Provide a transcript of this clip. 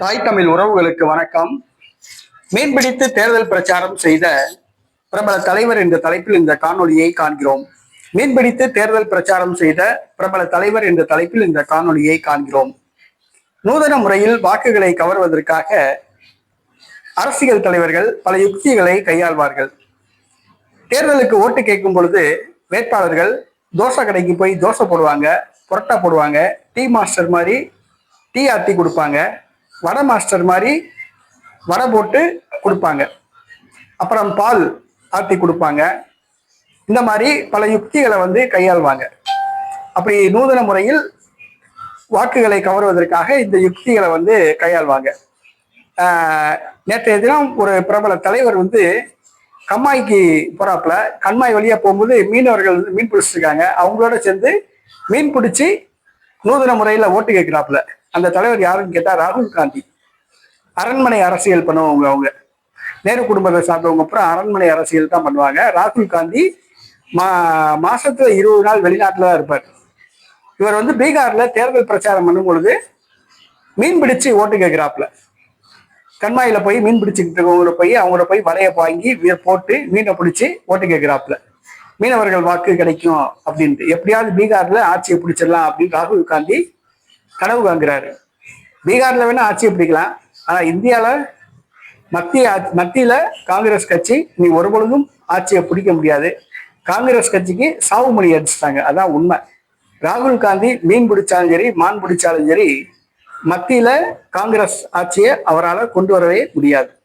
தாய் தமிழ் உறவுகளுக்கு வணக்கம். மீன்பிடித்து தேர்தல் பிரச்சாரம் செய்த பிரபல தலைவர் என்ற தலைப்பில் இந்த காணொலியை காண்கிறோம். மீன்பிடித்து தேர்தல் பிரச்சாரம் செய்த பிரபல தலைவர் என்ற தலைப்பில் இந்த காணொலியை காண்கிறோம். நூதன முறையில் வாக்குகளை கவர்வதற்காக அரசியல் தலைவர்கள் பல யுக்திகளை கையாள்வார்கள். தேர்தலுக்கு ஓட்டு கேட்கும் பொழுது வேட்பாளர்கள் தோசை கடைக்கு போய் தோசை போடுவாங்க புரோட்டா போடுவாங்க டீ மாஸ்டர் மாதிரி டீ ஆத்தி கொடுப்பாங்க. வடை மாஸ்டர் மாதிரி வடை போட்டு கொடுப்பாங்க. அப்புறம் பால் ஆட்டி கொடுப்பாங்க. இந்த மாதிரி பல யுக்திகளை வந்து கையாள்வாங்க. அப்படி நூதன முறையில் வாக்குகளை கவர்வதற்காக இந்த யுக்திகளை வந்து கையாள்வாங்க. நேற்றைய தினம் ஒரு பிரபல தலைவர் வந்து கம்மாய்க்கு போறாப்புல. கண்மாய் வழியா போகும்போது மீனவர்கள் வந்து மீன் பிடிச்சிட்டு இருக்காங்க அவங்களோட சேர்ந்து மீன் பிடிச்சி நூதன முறையில் ஓட்டு கேட்கிறாப்புல. அந்த தலைவர் யாருன்னு கேட்டா ராகுல் காந்தி. அரண்மனை அரசியல் பண்ணுவாங்க அவங்க. நேரு குடும்பத்தை சார்ந்தவங்க அப்புறம் அரண்மனை அரசியல் தான் பண்ணுவாங்க. ராகுல் காந்தி மா மாசத்துல இருபது நாள் வெளிநாட்டுல தான் இருப்பார். இவர் வந்து பீகார்ல தேர்தல் பிரச்சாரம் பண்ணும் பொழுது மீன் பிடிச்சு ஓட்டு கேட்கிறாப்புல. கண்மாயில போய் மீன் பிடிச்சிக்கிட்டு இருக்கவங்கள போய் அவங்கள போய் வலையை வாங்கி வீ- போட்டு மீனை பிடிச்சி ஓட்டு கேட்கிறாப்புல. மீனவர்கள் வாக்கு கிடைக்கும் அப்படின்ட்டு. எப்படியாவது பீகார்ல ஆட்சியை பிடிச்சிடலாம் அப்படின்னு ராகுல் காந்தி கனவு காங்கிறாரு பீகார்ல வேணா ஆட்சியை பிடிக்கலாம். ஆனா இந்தியால மத்திய ஆட்சி- மத்தியில காங்கிரஸ் கட்சி நீ ஒரு பொழுதும் ஆட்சியை பிடிக்க முடியாது. காங்கிரஸ் கட்சிக்கு சாவு மொழி அடிச்சிட்டாங்க. அதான் உண்மை. ராகுல் காந்தி மீன் பிடிச்சாலும் சரி மான் பிடிச்சாலும் சரி மத்தியில காங்கிரஸ் ஆட்சியை அவரால் கொண்டு வரவே முடியாது.